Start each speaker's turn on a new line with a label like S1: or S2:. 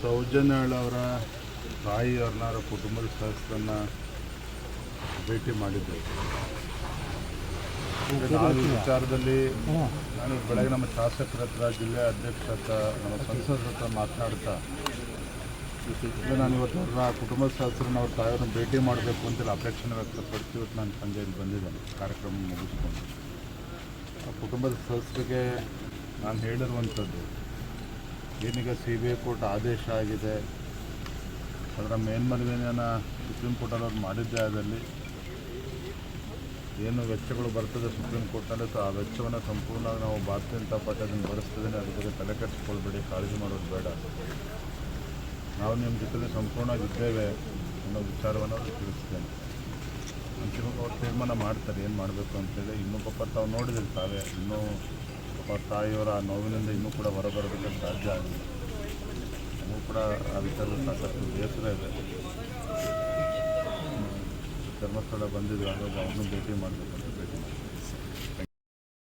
S1: ಸೌಜನ್ಯಾಳ್ ಅವರ ತಾಯಿಯವ್ರನ್ನ ಅವರ ಕುಟುಂಬದ ಸದಸ್ಯರನ್ನ ಭೇಟಿ ಮಾಡಿದ್ದೆ ವಿಚಾರದಲ್ಲಿ ನಾನು ಬೆಳಗ್ಗೆ ನಮ್ಮ ಶಾಸಕರ ಹತ್ರ ಜಿಲ್ಲೆ ಅಧ್ಯಕ್ಷ ಹತ್ರ ನಮ್ಮ ಸಂಸದರ ಹತ್ರ ಮಾತನಾಡ್ತಾ ನಾನು ಇವತ್ತು ಅವ್ರ ಕುಟುಂಬದ ಸದಸ್ಯರನ್ನ ಅವ್ರ ತಾಯಿಯವ್ರನ್ನ ಭೇಟಿ ಮಾಡಬೇಕು ಅಂತೇಳಿ ಅಪೇಕ್ಷೆ ವ್ಯಕ್ತಪಡಿಸಿ ಇವತ್ತು ನಾನು ಸಂಜೆ ಇಲ್ಲಿ ಬಂದಿದ್ದೇನೆ. ಕಾರ್ಯಕ್ರಮ ಮುಗಿಸ್ಕೊಂಡು. ಆ ಕುಟುಂಬದ ಸದಸ್ಯರಿಗೆ ನಾನು ಹೇಳಿರುವಂಥದ್ದು ಏನೀಗ ಸಿ ಬಿ ಐ ಕೋರ್ಟ್ ಆದೇಶ ಆಗಿದೆ. ಅದರ ಮೇಲ್ಮನವಿಯನ್ನು ಸುಪ್ರೀಂ ಕೋರ್ಟಲ್ಲಿ ಅವ್ರು ಮಾಡಿದ್ದೆ ಅದರಲ್ಲಿ ಏನು ವೆಚ್ಚಗಳು ಬರ್ತದೆ ಸುಪ್ರೀಂ ಕೋರ್ಟ್ನಲ್ಲಿ ಆ ವೆಚ್ಚವನ್ನು ಸಂಪೂರ್ಣ ನಾವು ಭಾರತೀಯ ಜನತಾ ಪಾರ್ಟಿ ಅದನ್ನು ಭರಿಸ್ತದೆ ಅದ್ರ ಬಗ್ಗೆ ತಲೆ ಕೆಡಿಸ್ಕೊಳ್ಬೇಡಿ, ಕಾಳಜಿ ಮಾಡೋದು ಬೇಡ. ನಾವು ನಿಮ್ಮ ಜೊತೆಗೆ ಸಂಪೂರ್ಣವಾಗಿ ಇದ್ದೇವೆ ಅನ್ನೋ ವಿಚಾರವನ್ನು ಅವ್ರಿಗೆ ತಿಳಿಸ್ತೇನೆ ಅಂತಿಮವಾಗಿ ಅವ್ರು ತೀರ್ಮಾನ ಮಾಡ್ತಾರೆ, ಏನು ಮಾಡಬೇಕು ಅಂತೇಳಿ. ಇನ್ನೂ ಪಾಪ ತಾವು. ನೋಡಿದಿರ್ತಾವೆ ಇನ್ನೂ ಪಾಪ ತಾಯಿಯವರ ಆ ನೋವಿನಿಂದ ಇನ್ನೂ ಕೂಡ ಹೊರಬರೋದಕ್ಕೆ ಸಾಧ್ಯ ಆಗಿಲ್ಲ ಇನ್ನೂ ಕೂಡ ಆ ವಿಚಾರದಲ್ಲಿ ಸಾಕಷ್ಟು ಬೇಸರ ಇದೆ. ಧರ್ಮಸ್ಥಳ ಬಂದಿದ್ವಿ ಹಾಗಾಗಿ ಅವ್ರನ್ನೂ ಭೇಟಿ ಮಾಡಬೇಕಂತ ಭೇಟಿ ಮಾಡಿ